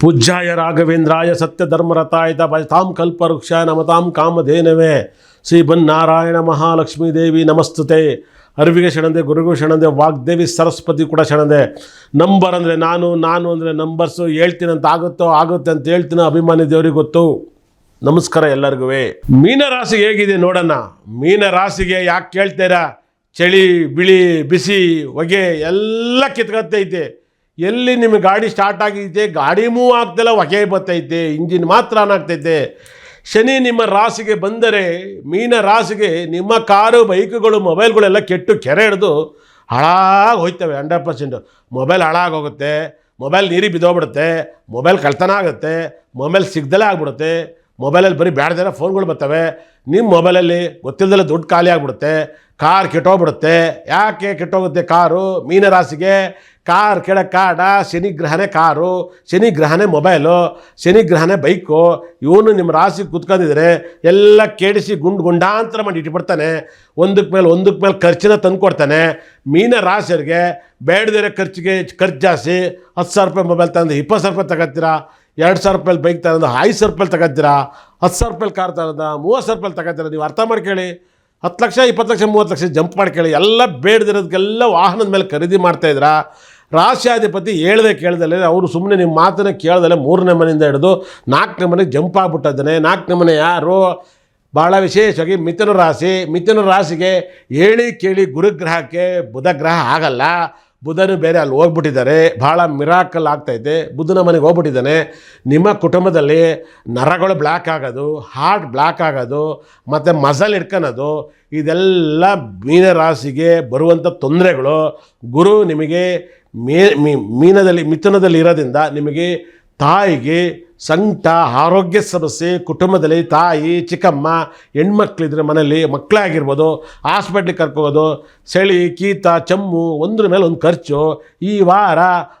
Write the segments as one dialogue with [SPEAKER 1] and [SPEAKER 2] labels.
[SPEAKER 1] ಪೂಜ್ಯಾಯ ರಾಘವೇಂದ್ರಾಯ ಸತ್ಯಧರ್ಮರತಾಯತ ಭಜತಾಂ ಕಲ್ಪವೃಕ್ಷ ನಮತಾಂ ಕಾಮಧೇನವೇ. ಶ್ರೀ ಬನ್ನಾರಾಯಣ ಮಹಾಲಕ್ಷ್ಮೀ ದೇವಿ ನಮಸ್ತುತೆ. ಅರಿವಿಗೆ ಶರಣದೆ, ಗುರುಗೂ ಶರಣದೆ, ವಾಗ್ದೇವಿ ಸರಸ್ವತಿ ಕೂಡ ಶರಣದೆ. ನಂಬರ್ ಅಂದರೆ ನಾನು ನಾನು ಅಂದರೆ ನಂಬರ್ಸು ಹೇಳ್ತೀನಿ ಅಂತ ಆಗುತ್ತೋ ಆಗುತ್ತೆ ಅಂತ ಹೇಳ್ತೀನಿ ಅಭಿಮಾನಿ ದೇವರಿಗೆ ಗೊತ್ತು. ನಮಸ್ಕಾರ ಎಲ್ಲರಿಗೂ ಮೀನರಾಶಿ ಹೇಗಿದೆ ನೋಡೋಣ ಮೀನರಾಶಿಗೆ ಯಾಕೆ ಕೇಳ್ತೀರಾ? ಚಳಿ, ಬಿಳಿ, ಬಿಸಿ, ಹೊಗೆ ಎಲ್ಲ ಕಿತ್ಕತ್ತೈತೆ ಎಲ್ಲಿ ನಿಮ್ಮ ಗಾಡಿ ಸ್ಟಾರ್ಟ್ ಆಗೈತೆ ಗಾಡಿ ಮೂವ್ ಆಗ್ತಿಲ್ಲ, ಹೊಗೆ ಬರ್ತೈತೆ ಇಂಜಿನ್ ಮಾತ್ರ ಆನ್ ಆಗ್ತೈತೆ ಶನಿ ನಿಮ್ಮ ರಾಸಿಗೆ ಬಂದರೆ, ಮೀನ ರಾಸಿಗೆ ನಿಮ್ಮ ಕಾರು, ಬೈಕುಗಳು, ಮೊಬೈಲ್ಗಳೆಲ್ಲ ಕೆಟ್ಟು ಕೆರೆ ಹಿಡಿದು ಹಾಳಾಗಿ ಹೋಯ್ತವೆ ಹಂಡ್ರೆಡ್ ಪರ್ಸೆಂಟು ಮೊಬೈಲ್ ಹಾಳಾಗೋಗುತ್ತೆ ಮೊಬೈಲ್ ನೀರಿಗೆ ಬಿದ್ದೋಗ್ಬಿಡುತ್ತೆ, ಮೊಬೈಲ್ ಕಳ್ತನ ಆಗುತ್ತೆ, ಮೊಬೈಲ್ ಸಿಗ್ದಲೇ ಆಗ್ಬಿಡುತ್ತೆ. ಮೊಬೈಲಲ್ಲಿ ಬರೀ ಬ್ಯಾಡ್ದಿರೋ ಫೋನ್ಗಳು ಬರ್ತವೆ. ನಿಮ್ಮ ಮೊಬೈಲಲ್ಲಿ ಗೊತ್ತಿಲ್ಲದಲ್ಲೇ ದುಡ್ಡು ಖಾಲಿ ಆಗಿಬಿಡುತ್ತೆ. ಕಾರ್ ಕೆಟ್ಟೋಗ್ಬಿಡುತ್ತೆ. ಯಾಕೆ ಕೆಟ್ಟೋಗುತ್ತೆ ಕಾರು? ಮೀನರಾಶಿಗೆ ಕಾರ್ ಕೆಳ ಕಾಡ ಶನಿಗ್ರಹನೇ ಕಾರು, ಶನಿ ಗ್ರಹನೇ ಮೊಬೈಲು ಶನಿಗ್ರಹನೇ ಬೈಕು. ಇವನು ನಿಮ್ಮ ರಾಶಿ ಕುತ್ಕೊಂಡಿದ್ರೆ ಎಲ್ಲ ಕೆಡಿಸಿ ಗುಂಡು ಗುಂಡಾಂತರ ಮಾಡಿ ಇಟ್ಬಿಡ್ತಾನೆ. ಒಂದಕ್ಕೆ ಮೇಲೆ ಒಂದಕ್ಕೆ ಮೇಲೆ ಖರ್ಚಿನ ತಂದುಕೊಡ್ತಾನೆ ಮೀನ ರಾಶಿಯರಿಗೆ ಬೇಡದಿರೋ ಖರ್ಚಿಗೆ ಖರ್ಚು ಜಾಸ್ತಿ. ಹತ್ತು ಸಾವಿರ ರೂಪಾಯಿ ಮೊಬೈಲ್ ತಂದು ಇಪ್ಪತ್ತು ಸಾವಿರ ರೂಪಾಯಿ ತಗೋತೀರಾ ಎರಡು ಸಾವಿರ ರೂಪಾಯಿ ಬೈಕ್ ತಗೊಂಡು ಐದು ಸಾವಿರ ರೂಪಾಯಿ ತಗೋತೀರಾ? ಹತ್ತು ಸಾವಿರ ರೂಪಾಯಿ ಕಾರ್ ತಗೊಂಡ ಮೂವತ್ತು ಸಾವಿರ ರೂಪಾಯಿ ತಗೋತೀರಾ? ನೀವು ಅರ್ಥ ಮಾಡ್ಕೊಳ್ಳಿ. ಹತ್ತು ಲಕ್ಷ, ಇಪ್ಪತ್ತು ಲಕ್ಷ, ಮೂವತ್ತು ಲಕ್ಷ ಜಂಪ್ ಮಾಡ್ಕೊಳ್ಳಿ. ಎಲ್ಲ ಬೇಡದಿರೋದಕ್ಕೆಲ್ಲ ವಾಹನದ ಮೇಲೆ ಖರೀದಿ ಮಾಡ್ತಾಯಿದ್ರ ರಾಷ್ಟ್ರಾಧಿಪತಿ ಹೇಳ್ದೆ ಕೇಳ್ದಲ್ಲೇ ಅವರು ಸುಮ್ಮನೆ ನಿಮ್ಮ ಮಾತನ್ನ ಕೇಳ್ದಲ್ಲೇ ಮೂರನೇ ಮನೆಯಿಂದ ಹಿಡಿದು ನಾಲ್ಕನೇ ಮನೆಗೆ ಜಂಪ್ ಆಗ್ಬಿಟ್ಟಿದ್ದಾನೆ ನಾಲ್ಕನೇ ಮನೆ ಯಾರು? ಭಾಳ ವಿಶೇಷವಾಗಿ ಮಿಥುನ ರಾಶಿ. ಮಿಥುನ ರಾಶಿಗೆ ಹೇಳಿ ಕೇಳಿ ಗುರುಗ್ರಹಕ್ಕೆ ಬುಧ ಗ್ರಹ ಆಗಲ್ಲ. ಬುಧನು ಬೇರೆ ಅಲ್ಲಿ ಹೋಗ್ಬಿಟ್ಟಿದ್ದಾರೆ. ಭಾಳ ಮಿರಾಕಲ್ ಆಗ್ತೈತೆ ಬುಧನ ಮನೆಗೆ ಹೋಗ್ಬಿಟ್ಟಿದ್ದಾನೆ. ನಿಮ್ಮ ಕುಟುಂಬದಲ್ಲಿ ನರಗಳು ಬ್ಲ್ಯಾಕ್ ಆಗೋದು ಹಾರ್ಟ್ ಬ್ಲ್ಯಾಕ್ ಆಗೋದು, ಮತ್ತು ಮಸಲ್ ಇಟ್ಕೊಳೋದು ಇದೆಲ್ಲ ಮೀನರಾಶಿಗೆ ಬರುವಂಥ ತೊಂದರೆಗಳು. ಗುರು ನಿಮಗೆ ಮೀನದಲ್ಲಿ, ಮಿಥುನದಲ್ಲಿ ಇರೋದ್ರಿಂದ ನಿಮಗೆ ತಾಯಿಗೆ ಸಂಕಟ, ಆರೋಗ್ಯ ಸಮಸ್ಯೆ, ಕುಟುಂಬದಲ್ಲಿ ತಾಯಿ, ಚಿಕ್ಕಮ್ಮ, ಹೆಣ್ಮಕ್ಳಿದ್ರೆ ಮನೇಲಿ ಮಕ್ಕಳೇ ಆಗಿರ್ಬೋದು ಹಾಸ್ಪಿಟ್ಲಿಗೆ ಕರ್ಕೋಬೋದು ಚಳಿ ಕೀತ ಚಮ್ಮು, ಒಂದ್ರ ಮೇಲೆ ಒಂದು ಖರ್ಚು. ಈ ವಾರ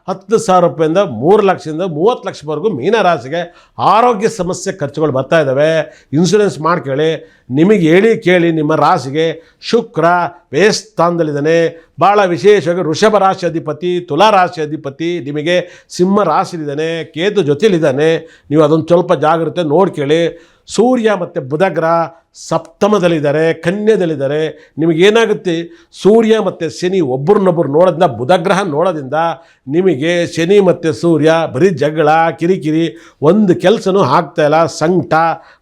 [SPEAKER 1] ಹತ್ತು ಸಾವಿರ ರೂಪಾಯಿಂದ ಮೂರು ಲಕ್ಷದಿಂದ ಮೂವತ್ತು ಲಕ್ಷವರೆಗೂ ಮೀನರಾಶಿಗೆ ಆರೋಗ್ಯ ಸಮಸ್ಯೆ ಖರ್ಚುಗಳು ಬರ್ತಾ ಇದ್ದಾವೆ. ಇನ್ಶೂರೆನ್ಸ್ ಮಾಡ್ಕೊಳ್ಳಿ. ನಿಮಗೆ ಹೇಳಿ ಕೇಳಿ ನಿಮ್ಮ ರಾಶಿಗೆ ಶುಕ್ರ ವ್ಯಯಸ್ಥಾನದಲ್ಲಿದ್ದಾನೆ ಭಾಳ ವಿಶೇಷವಾಗಿ ವೃಷಭ ರಾಶಿ ಅಧಿಪತಿ ತುಲಾ ರಾಶಿ ಅಧಿಪತಿ ನಿಮಗೆ ಸಿಂಹ ರಾಶಿಲಿದ್ದಾನೆ, ಕೇತು ಜೊತೆಲಿದ್ದಾನೆ ನೀವು ಅದೊಂದು ಸ್ವಲ್ಪ ಜಾಗ್ರತೆ ನೋಡ್ಕೊಳ್ಳಿ ಸೂರ್ಯ ಮತ್ತು ಬುಧ ಗ್ರಹ ಸಪ್ತಮದಲ್ಲಿದ್ದಾರೆ, ಕನ್ಯದಲ್ಲಿದ್ದಾರೆ. ನಿಮಗೇನಾಗುತ್ತೆ? ಸೂರ್ಯ ಮತ್ತು ಶನಿ ಒಬ್ಬರನ್ನೊಬ್ಬರು ನೋಡೋದ್ರಿಂದ ಬುಧ ಗ್ರಹ ನೋಡೋದ್ರಿಂದ ನಿಮಗೆ ಶನಿ ಮತ್ತು ಸೂರ್ಯ ಬರೀ ಜಗಳ, ಕಿರಿಕಿರಿ, ಒಂದು ಕೆಲಸನೂ ಆಗ್ತಾಯಿಲ್ಲ ಸಂಕಟ.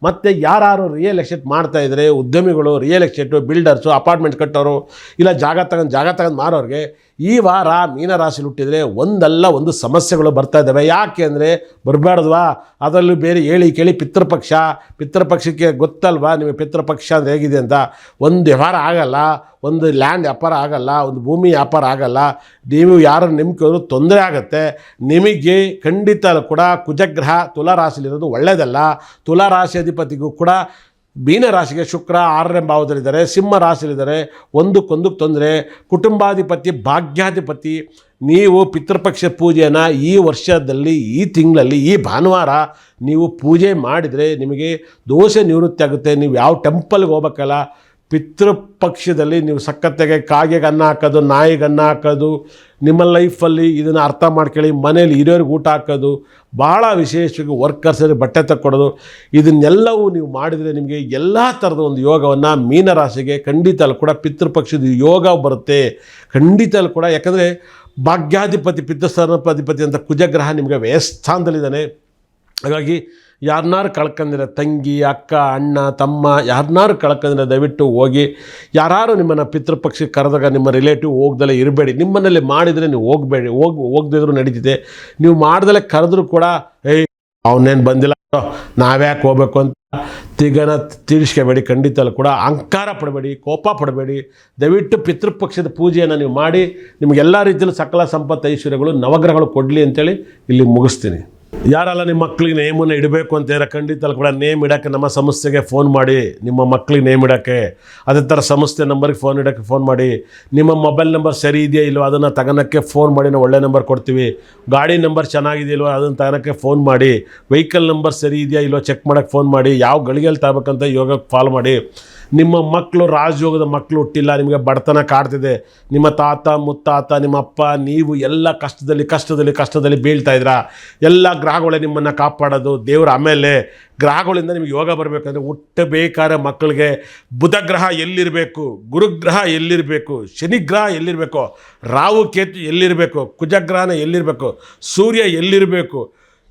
[SPEAKER 1] ಮತ್ತು ಯಾರು ರಿಯಲ್ ಎಸ್ಟೇಟ್ ಮಾಡ್ತಾಯಿದ್ರೆ ಉದ್ಯಮಿಗಳು ರಿಯಲ್ ಎಸ್ಟೇಟು ಬಿಲ್ಡರ್ಸು ಅಪಾರ್ಟ್ಮೆಂಟ್ ಕಟ್ಟೋರು, ಇಲ್ಲ ಜಾಗ ತಗೊಂಡು ಜಾಗ ತಗೊಂಡು ಮಾರೋರಿಗೆ ಈ ವಾರ ಮೀನರಾಶಿಲಿ ಹುಟ್ಟಿದರೆ ಒಂದಲ್ಲ ಒಂದು ಸಮಸ್ಯೆಗಳು ಬರ್ತಾ ಇದ್ದಾವೆ ಯಾಕೆ ಅಂದರೆ ಬರಬಾರ್ದವಾ ಅದರಲ್ಲೂ ಬೇರೆ ಹೇಳಿ ಕೇಳಿ ಪಿತೃಪಕ್ಷ. ಪಿತೃಪಕ್ಷಕ್ಕೆ ಗೊತ್ತಲ್ವಾ ನಿಮಗೆ ಪಿತೃಪಕ್ಷ ಅಂದರೆ ಹೇಗಿದೆ ಅಂತ? ಒಂದು ವ್ಯವಹಾರ ಆಗಲ್ಲ, ಒಂದು ಲ್ಯಾಂಡ್ ವ್ಯಾಪಾರ ಆಗಲ್ಲ, ಒಂದು ಭೂಮಿ ವ್ಯಾಪಾರ ಆಗಲ್ಲ. ನೀವು ಯಾರನ್ನು ನಂಬಿಕೋದ್ರು ತೊಂದರೆ ಆಗುತ್ತೆ. ನಿಮಗೆ ಖಂಡಿತ ಕೂಡ ಕುಜಗ್ರಹ ತುಲಾರಾಶಿಲಿರೋದು ಒಳ್ಳೆಯದಲ್ಲ ತುಲಾರಾಶಿ ಅಧಿಪತಿಗೂ ಕೂಡ ಮೀನ ರಾಶಿಗೆ ಶುಕ್ರ ಆರನೇ ಭಾವದಲ್ಲಿದ್ದಾರೆ, ಸಿಂಹ ರಾಶಿಯಲ್ಲಿದ್ದಾರೆ. ಒಂದಕ್ಕೊಂದಕ್ಕೆ ತೊಂದರೆ, ಕುಟುಂಬಾಧಿಪತಿ, ಭಾಗ್ಯಾಧಿಪತಿ, ನೀವು ಪಿತೃಪಕ್ಷ ಪೂಜೆಯನ್ನು ಈ ವರ್ಷದಲ್ಲಿ, ಈ ತಿಂಗಳಲ್ಲಿ, ಈ ಭಾನುವಾರ ನೀವು ಪೂಜೆ ಮಾಡಿದರೆ ನಿಮಗೆ ದೋಷ ನಿವೃತ್ತಿ ಆಗುತ್ತೆ ನೀವು ಯಾವ ಟೆಂಪಲ್ಗೆ ಹೋಗ್ಬೇಕಲ್ಲ ಪಿತೃಪಕ್ಷದಲ್ಲಿ ನೀವು ಸಕ್ಕತ್ತೆಗೆ ಕಾಗೆಗೆ ಅನ್ನ ಹಾಕೋದು ನಾಯಿಗೆ ಅನ್ನ ಹಾಕೋದು ನಿಮ್ಮ ಲೈಫಲ್ಲಿ ಇದನ್ನು ಅರ್ಥ ಮಾಡ್ಕೊಳ್ಳಿ, ಮನೇಲಿ ಹಿರಿಯರಿಗೆ ಊಟ ಹಾಕೋದು ಭಾಳ ವಿಶೇಷವಾಗಿ ವರ್ಕರ್ಸಲ್ಲಿ ಬಟ್ಟೆ ತಕ್ಕೊಡೋದು, ಇದನ್ನೆಲ್ಲವೂ ನೀವು ಮಾಡಿದರೆ ನಿಮಗೆ ಎಲ್ಲ ಥರದ ಒಂದು ಯೋಗವನ್ನು ಮೀನರಾಶಿಗೆ ಖಂಡಿತ ಕೂಡ ಪಿತೃಪಕ್ಷದ ಯೋಗ ಬರುತ್ತೆ. ಖಂಡಿತ ಕೂಡ, ಯಾಕಂದರೆ ಭಾಗ್ಯಾಧಿಪತಿ ಪಿತೃಸ್ಥಾನಾಧಿಪತಿ ಅಂತ ಕುಜಗ್ರಹ ನಿಮಗೆ ವ್ಯಯಸ್ಥಾನದಲ್ಲಿದ್ದಾನೆ. ಹಾಗಾಗಿ ಯಾರನ್ನಾರು ಕಳ್ಕಂದ್ರೆ ತಂಗಿ, ಅಕ್ಕ, ಅಣ್ಣ, ತಮ್ಮ ಯಾರನ್ನಾರು ಕಳ್ಕಂದ್ರೆ ದಯವಿಟ್ಟು ಹೋಗಿ. ಯಾರು ನಿಮ್ಮನ್ನು ಪಿತೃಪಕ್ಷಕ್ಕೆ ಕರೆದಾಗ ನಿಮ್ಮ ರಿಲೇಟಿವ್ ಹೋಗ್ದಲೇ ಇರಬೇಡಿ. ನಿಮ್ಮನ್ನಲ್ಲಿ ಮಾಡಿದರೆ ನೀವು ಹೋಗಬೇಡಿ. ಹೋಗಿ ಹೋಗದಿದ್ರು ನಡೀತಿದೆ ನೀವು ಮಾಡ್ದಲೇ ಕರೆದ್ರೂ ಕೂಡ, ಏಯ್, ಅವನೇನು ಬಂದಿಲ್ಲ ನಾವ್ಯಾಕೆ ಹೋಗ್ಬೇಕು ಅಂತ ತಿಗನ ತೀರಿಸ್ಕೋಬೇಡಿ. ಖಂಡಿತ ಕೂಡ ಅಹಂಕಾರ ಪಡಬೇಡಿ, ಕೋಪ ಪಡಬೇಡಿ. ದಯವಿಟ್ಟು ಪಿತೃಪಕ್ಷದ ಪೂಜೆಯನ್ನು ನೀವು ಮಾಡಿ. ನಿಮಗೆಲ್ಲ ರೀತಿಯಲ್ಲೂ ಸಕಲ ಸಂಪತ್ತು ಐಶ್ವರ್ಯಗಳು, ನವಗ್ರಹಗಳು ಕೊಡಲಿ ಅಂತೇಳಿ ಇಲ್ಲಿ ಮುಗಿಸ್ತೀನಿ. ಯಾರೆಲ್ಲ ನಿಮ್ಮ ಮಕ್ಕಳಿಗೆ ನೇಮನ್ನು ಇಡಬೇಕು ಅಂತ ಹೇಳಿ ಖಂಡಿತ ಕೂಡ ನೇಮ್ ಇಡೋಕ್ಕೆ ನಮ್ಮ ಸಂಸ್ಥೆಗೆ ಫೋನ್ ಮಾಡಿ, ನಿಮ್ಮ ಮಕ್ಕಳಿಗೆ ನೇಮ್ ಇಡೋಕ್ಕೆ. ಅದೇ ಥರ ಸಂಸ್ಥೆ ನಂಬರ್ಗೆ ಫೋನ್ ಇಡೋಕ್ಕೆ ಫೋನ್ ಮಾಡಿ. ನಿಮ್ಮ ಮೊಬೈಲ್ ನಂಬರ್ ಸರಿ ಇದೆಯಾ ಇಲ್ವೋ, ಅದನ್ನು ತಗೋಳಕ್ಕೆ ಫೋನ್ ಮಾಡಿ, ನಾವು ಒಳ್ಳೆ ನಂಬರ್ ಕೊಡ್ತೀವಿ. ಗಾಡಿ ನಂಬರ್ ಚೆನ್ನಾಗಿದೆಯಲ್ವೋ ಅದನ್ನು ತಗೋಳಕ್ಕೆ ಫೋನ್ ಮಾಡಿ. ವೆಹಿಕಲ್ ನಂಬರ್ ಸರಿ ಇದೆಯಾ ಇಲ್ವೋ ಚೆಕ್ ಮಾಡೋಕ್ಕೆ ಫೋನ್ ಮಾಡಿ. ಯಾವ ಗಳಿಗೆಯಲ್ಲಿ ತಗೋಬೇಕಂತ ಯೋಗಕ್ಕೆ ಫಾಲೋ ಮಾಡಿ. ನಿಮ್ಮ ಮಕ್ಕಳು ರಾಜಯೋಗದ ಮಕ್ಕಳು ಹುಟ್ಟಿಲ್ಲ, ನಿಮಗೆ ಬಡತನ ಕಾಡ್ತಿದೆ. ನಿಮ್ಮ ತಾತ, ಮುತ್ತಾತ, ನಿಮ್ಮ ಅಪ್ಪ, ನೀವು ಎಲ್ಲ ಕಷ್ಟದಲ್ಲಿ ಕಷ್ಟದಲ್ಲಿ ಕಷ್ಟದಲ್ಲಿ ಬೀಳ್ತಾ ಇದ್ದೀರಾ? ಎಲ್ಲ ಗ್ರಹಗಳೇ ನಿಮ್ಮನ್ನು ಕಾಪಾಡೋದು. ದೇವರ ಆಮೇಲೆ ಗ್ರಹಗಳಿಂದ ನಿಮಗೆ ಯೋಗ ಬರಬೇಕಂದ್ರೆ ಹುಟ್ಟಬೇಕಾದ ಮಕ್ಕಳಿಗೆ ಬುಧ ಗ್ರಹ ಎಲ್ಲಿರಬೇಕು, ಗುರುಗ್ರಹ ಎಲ್ಲಿರಬೇಕು, ಶನಿಗ್ರಹ ಎಲ್ಲಿರಬೇಕು, ರಾಹು ಕೇತು ಎಲ್ಲಿರಬೇಕು, ಕುಜಗ್ರಹನ ಎಲ್ಲಿರಬೇಕು, ಸೂರ್ಯ ಎಲ್ಲಿರಬೇಕು